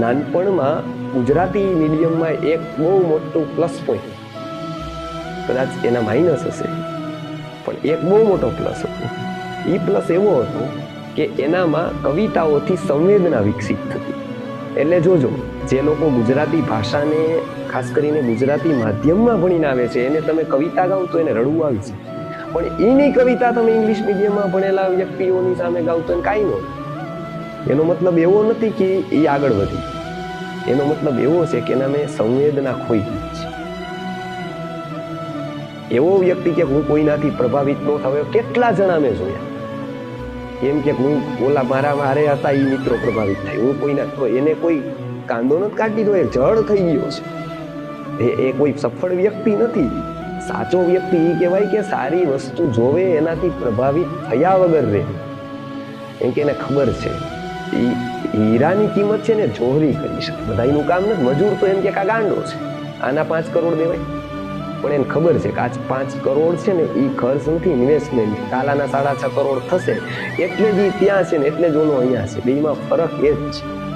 નાનપણમાં ગુજરાતી મીડિયમમાં એક બહુ મોટું પ્લસ પોઈન્ટ કદાચ એના માઇનસ હશે, પણ એક બહુ મોટો પ્લસ હતો. એ પ્લસ એવો હતો કે એનામાં કવિતાઓથી સંવેદના વિકસિત થતી. એટલે જોજો, જે લોકો ગુજરાતી ભાષાને, ખાસ કરીને ગુજરાતી માધ્યમમાં ભણીને આવે છે, એને તમે કવિતા ગાઓ તો એને રડવું આવી છે પણ એની કવિતા તમે ઇંગ્લિશ મીડિયમમાં ભણેલા વ્યક્તિઓની સામે ગાવ તો કાંઈ ન. એનો મતલબ એવો નથી કે એ આગળ વધી એનો મતલબ એવો છે કે એના મેં સંવેદના ખોઈ ગઈ છે. એવો વ્યક્તિ કે હું કોઈનાથી પ્રભાવિત ન થયો, કેટલા જણા મેં જોયા. એમ કે હું ઓલા મારા મારે હતા એ મિત્રો પ્રભાવિત થાય. હું કોઈના, તો એને કોઈ કાંદો નથી કાઢી દો એ જળ થઈ ગયો છે. એ એ કોઈ સફળ વ્યક્તિ નથી. સાચો વ્યક્તિ એ કહેવાય કે સારી વસ્તુ જોવે, એનાથી પ્રભાવિત થયા વગર રહે. એમ કે એને ખબર છે. ઈ હીરાની કિંમત છે ને જોહરી કરી શકે. બધાયનું કામ નથી. મજૂર તો એમ કે કા ગાંડો છે. આના પાંચ કરોડ દેવાય. પણ એને ખબર છે કે આ પાંચ કરોડ છે ને એ ખર્ચ નથી ઇન્વેસ્ટમેન્ટ કાલાના સાડા છ કરોડ થશે. એટલે જ એ ત્યાં છે ને, એટલે જ ઓનો અહીંયા છે. બેમાં ફરક એ જ છે.